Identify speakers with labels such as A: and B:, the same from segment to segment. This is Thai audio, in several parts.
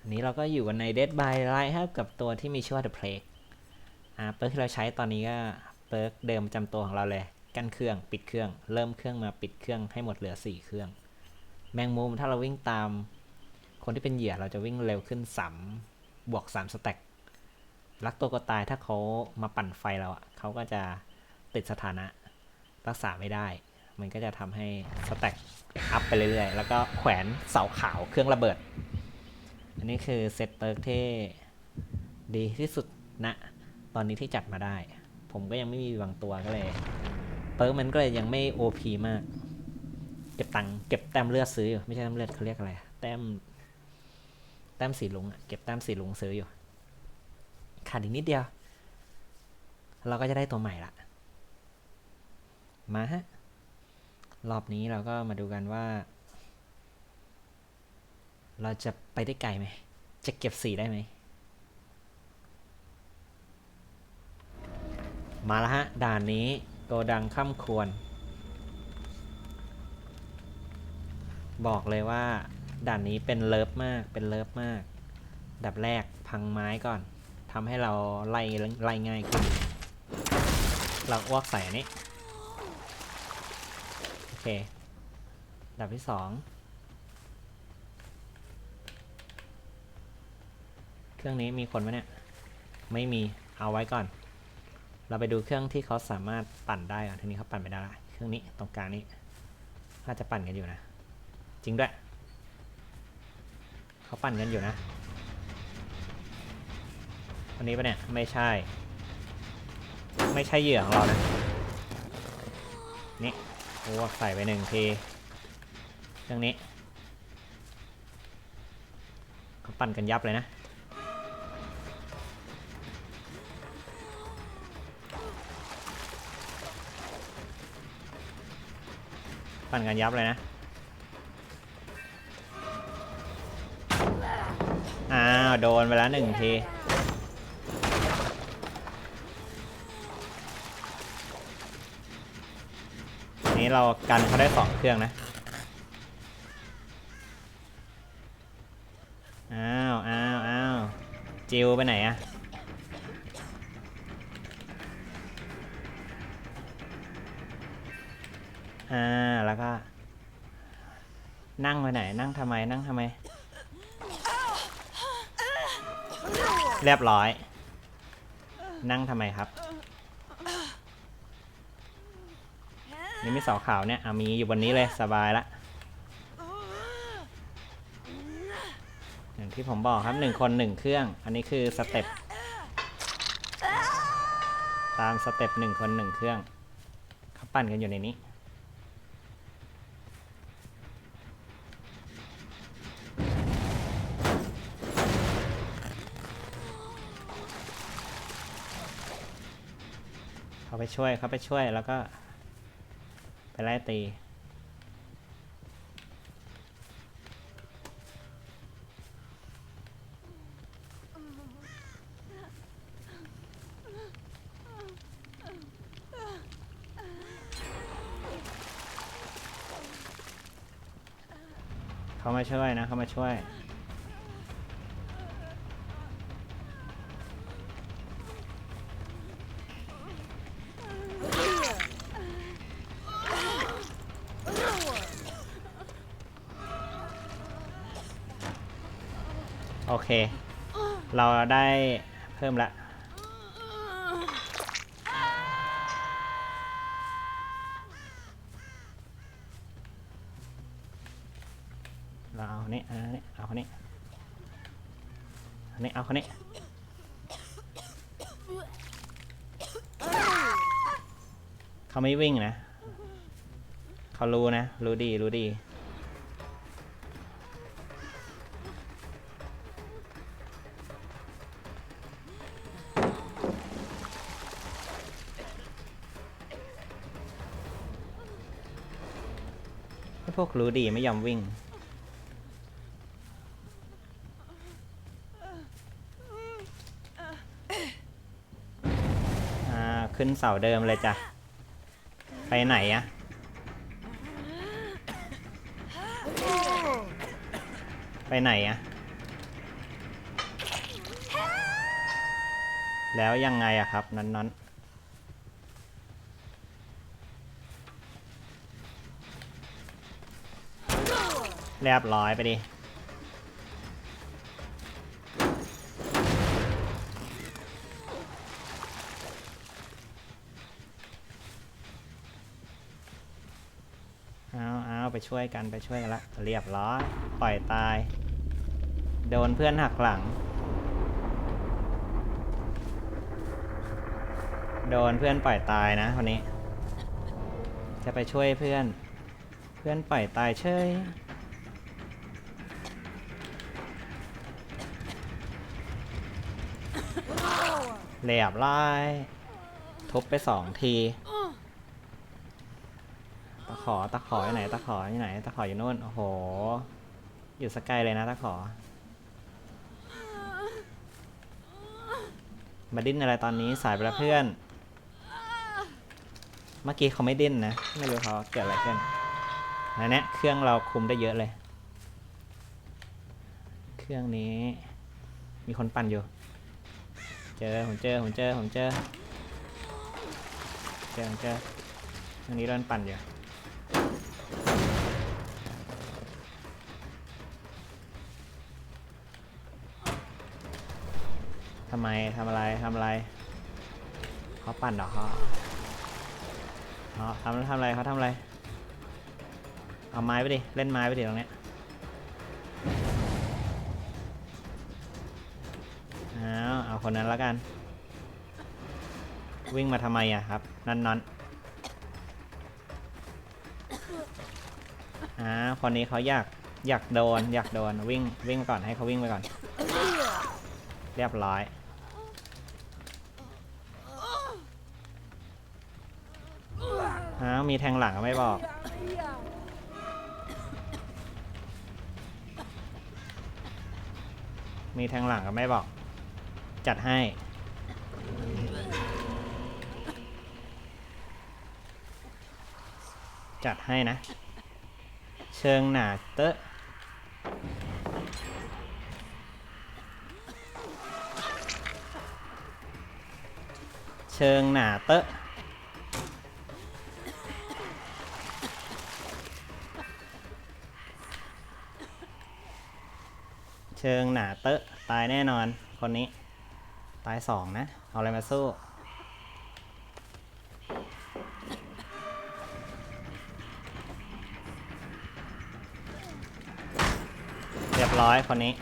A: อันนี้เราก็อยู่กันใน Dead by Light ครับ กับตัวที่มีชื่อว่า The Plague อ่าเปิร์กที่เราใช้ตอนนี้ก็เปิร์กเดิมประจำตัวของเราเลย กั้นเครื่องปิดเครื่อง เริ่มเครื่องมาปิดเครื่องให้หมดเหลือ 4 เครื่อง แมงมุมถ้าเราวิ่งตาม คนที่เป็นเหยื่อเราจะวิ่งเร็วขึ้น3บวก3สแต็กรักตัวก็ตายถ้าเขามาปั่นไฟเราอะเขาก็จะติดสถานะ รักษาไม่ได้ มันก็จะทำให้สแต็กอัพไปเรื่อยๆ แล้วก็แขวนเสาขาวเครื่องระเบิด อันนี้คือเซตเปิร์กที่ดีที่สุดนะตอนนี้ที่จัดมาได้ ผมก็ยังไม่มีบางตัวก็เลยเปิร์กมันก็เลยยังไม่ OP มาก เก็บตังค์เก็บแต้มเลือดซื้ออยู่ไม่ใช่แต้มเลือดเขาเรียกอะไร แต้ม แต้มสีลุงอะเก็บแต้มสีลุงซื้ออยู่ ขาดอีกนิดเดียว เราก็จะได้ตัวใหม่ละมาฮะ รอบนี้เราก็มาดูกันว่า เราจะไปได้ไกลไหม จะเก็บสีได้ไหม มาแล้วฮะ ด่านนี้โกดังค่ำควร บอกเลยว่า ด่านนี้เป็นเลิฟมาก เป็นเลิฟมาก ดับแรกพังไม้ก่อนทำให้เราไล่ไล่ง่ายขึ้น เราอ้วกใส่อันนี้ โอเค ดับที่สอง เครื่องนี้มีคนไหมเนี่ย ไม่มี เอาไว้ก่อน เราไปดูเครื่องที่เขาสามารถปั่นได้ก่อนทีนี้เขาปั่นไม่ได้ละ เครื่องนี้ตรงกลางนี้น่าจะปั่นกันอยู่นะ จริงด้วย เขาปั่นกันอยู่นะ อันนี้ปะเนี่ย ไม่ใช่ ไม่ใช่เหยื่อของเรานะ นี่โอ้ใส่ไปหนึ่งที เครื่องนี้ เขาปั่นกันยับเลยนะ ปั่นกันยับเลยนะ อ้าว โดนไปแล้วหนึ่งที นี้เรากันเขาได้สองเครื่องนะ อ้าว อ้าว อ้าว จิวไปไหนอะอ่า แล้วก็ นั่งไปไหน นั่งทำไม นั่งทำไม เรียบร้อย นั่งทำไมครับ นี่มีเสาขาวเนี่ยอะมีอยู่บนนี้เลยสบายละอย่างที่ผมบอกครับหนึ่งคนหนึ่งเครื่อง อันนี้คือสเต็ปตามสเต็ปหนึ่งคนหนึ่งเครื่องเขาปั่นกันอยู่ในนี้ ไปช่วยเขาไปช่วยแล้วก็ ไปไล่ตีเขามาช่วยนะเขามาช่วย โอเค เราได้เพิ่มละ เราเอาคนนี้เอาคนนี้เอาคนนี้อันนี้เอาคนนี้เขาไม่วิ่งนะ เขารู้นะ รู้ดี รู้ดี วกรู้ดีไม่ยอมวิ่งขึ้นเสาเดิมเลยจ้ะ ไปไหนอะไปไหนอะแล้วยังไงอะครับนั้นน เรียบร้อยไปดิ เอาเอาไปช่วยกันไปช่วยกันละเรียบร้อย ปล่อยตาย โดนเพื่อนหักหลัง โดนเพื่อนปล่อยตายนะคนนี้ จะไปช่วยเพื่อน เพื่อนปล่อยตายเฉย เรียบร้อยทุบไปสองที ตะขอตะขออยู่ไหน ตะขออยู่ไหน ตะขออยู่นู่น โอ้โห อยู่สกายเลยนะตะขอ มาดิ้นอะไรตอนนี้สายไปแล้วเพื่อน เมื่อกี้เขาไม่ดิ้นนะ ไม่รู้เขาเกิดอะไรขึ้นอันเนี้ยเครื่องเราคุมได้เยอะเลย เครื่องนี้ มีคนปั่นอยู่ เจอผมเจอผมเจอผมเจอเจอผมเจอเครื่องนี้โดนปั่นอยู่ทำไมทำอะไรทำอะไรเขาปั่นเหรอเขาเขาทำทำอะไรเขาทำอะไรเอาไม้ไปดิเล่นไม้ไปดิตรงเนี้ย คนนั้นแล้วกัน วิ่งมาทำไมอะครับ นั่นนอนอ่าคนนี้เขาอยากอยากโดน อยากโดนวิ่งวิ่งไปก่อนให้เขาวิ่งไปก่อน เรียบร้อยอ้าวมีแทงหลังก็ไม่บอกมีแทงหลังก็ไม่บอก จัดให้ จัดให้นะ เชิงหนาเตอะเชิงหนาเตอะเชิงหนาเตอะตายแน่นอนคนนี้ ตายสองนะ เอาอะไรมาสู้ เรียบร้อยคนนี้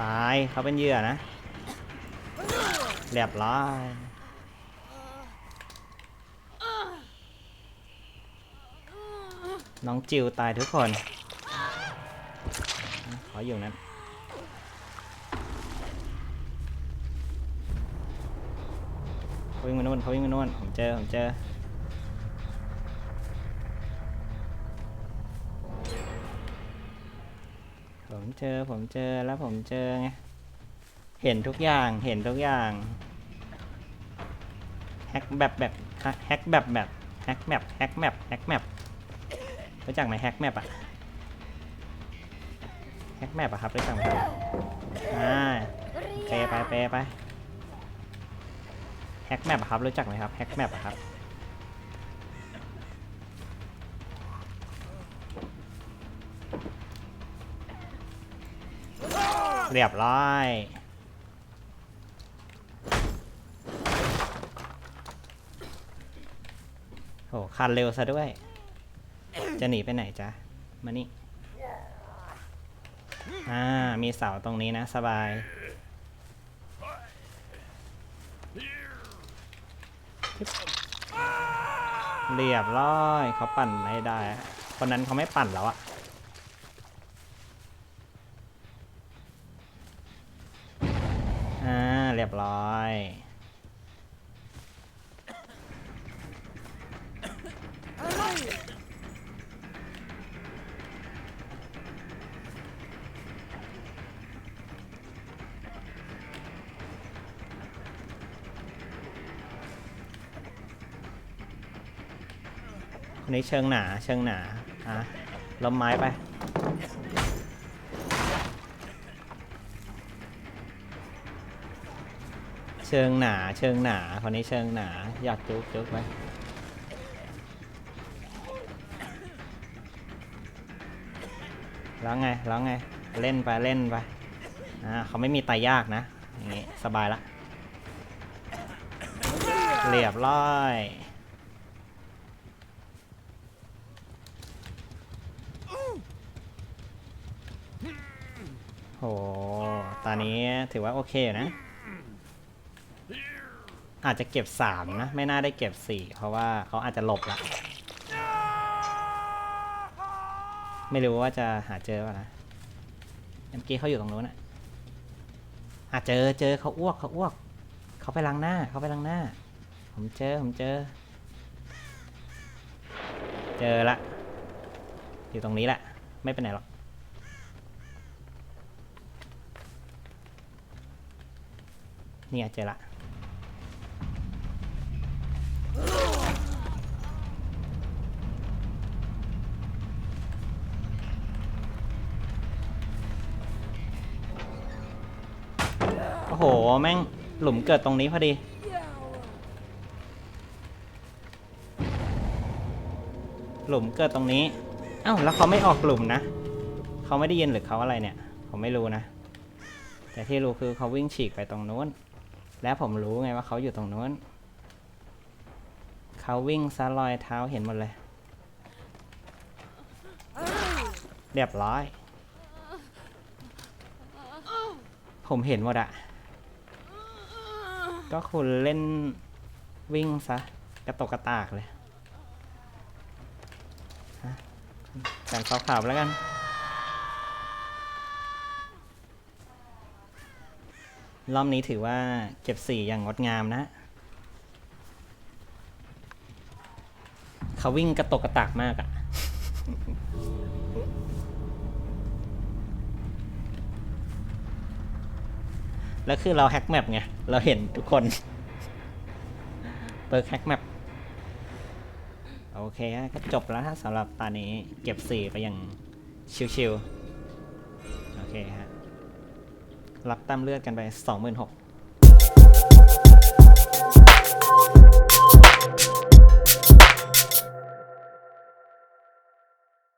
A: ตายเขาเป็นเหยื่อนะ เรียบร้อยน้องจิวตายทุกคน ขออยู่นั้น เขาวิ่งมานู่นเขาวิ่งมานู่นผมเจอผมเจอผมเจอผมเจอแล้วผมเจอไงเห็นทุกอย่างเห็นทุกอย่างแฮกแบบแบบแฮกแบบแบบแฮกแมปแฮกแมปแฮกแมปรู้จักไหมแฮกแมปอะแฮกแมปอะครับรู้จักไหมครับอ่าเปไปเปไป แฮกแมปอะครับรู้จักไหมครับแฮกแมปอะครับเรียบร้อยโหคันเร็วซะด้วย จะหนีไปไหนจ๊ะ มานี่ อ่า มีเสาตรงนี้นะ สบาย เรียบร้อยเขาปั่นไม่ได้ คนนั้นเขาไม่ปั่นแล้วอะอ่าเรียบร้อย อันนี้เชิงหนาเชิงหนาอะล้มไม้ไปเชิงหนาเชิงหนาคนนี้เชิงหนาหยัดจุกจุกไปแล้วไงแล้วไงเล่นไปเล่นไปอ่าเขาไม่มีตายยากนะอย่างงี้สบายละเรียบร้อย โห ตอนนี้ถือว่าโอเคอยู่นะ อาจจะเก็บสามนะ ไม่น่าได้เก็บสี่เพราะว่าเขาอาจจะหลบละ ไม่รู้ว่าจะหาเจอป่ะนะเมื่อกี้เขาอยู่ตรงนู้นอะอาจเจอเจอเขาอ้วกเขาอ้วก เขาไปล้างหน้าเขาไปล้างหน้า ผมเจอผมเจอ เจอละ อยู่ตรงนี้แหละ ไม่ไปไหนหรอก เนี่ยเจอละโอ้โห แม่งหลุมเกิดตรงนี้พอดีหลุมเกิดตรงนี้ เอ้า แล้วเขาไม่ออกหลุมนะ เขาไม่ได้ยินหรือเขาอะไรเนี่ย ผมไม่รู้นะ แต่ที่รู้คือเขาวิ่งฉีกไปตรงนู้น และผมรู้ไงว่าเขาอยู่ตรงนู้น เขาวิ่งซะรอยเท้าเห็นหมดเลย เรียบร้อย ผมเห็นหมดอะก็คุณเล่นวิ่งซะ กระตกกระตากเลยแต่งขาวๆแล้วกัน รอบนี้ถือว่าเก็บสี่อย่างงดงามนะ เขาวิ่งกระตกกระตากมากอะแล้วคือเราแฮกแมปไง เราเห็นทุกคน เปิดแฮกแมปโอเคก็จบแล้วฮะสำหรับตอนนี้เก็บสีไปอย่างชิวๆ โอเคฮะ รับตามเลือดกันไป 26,000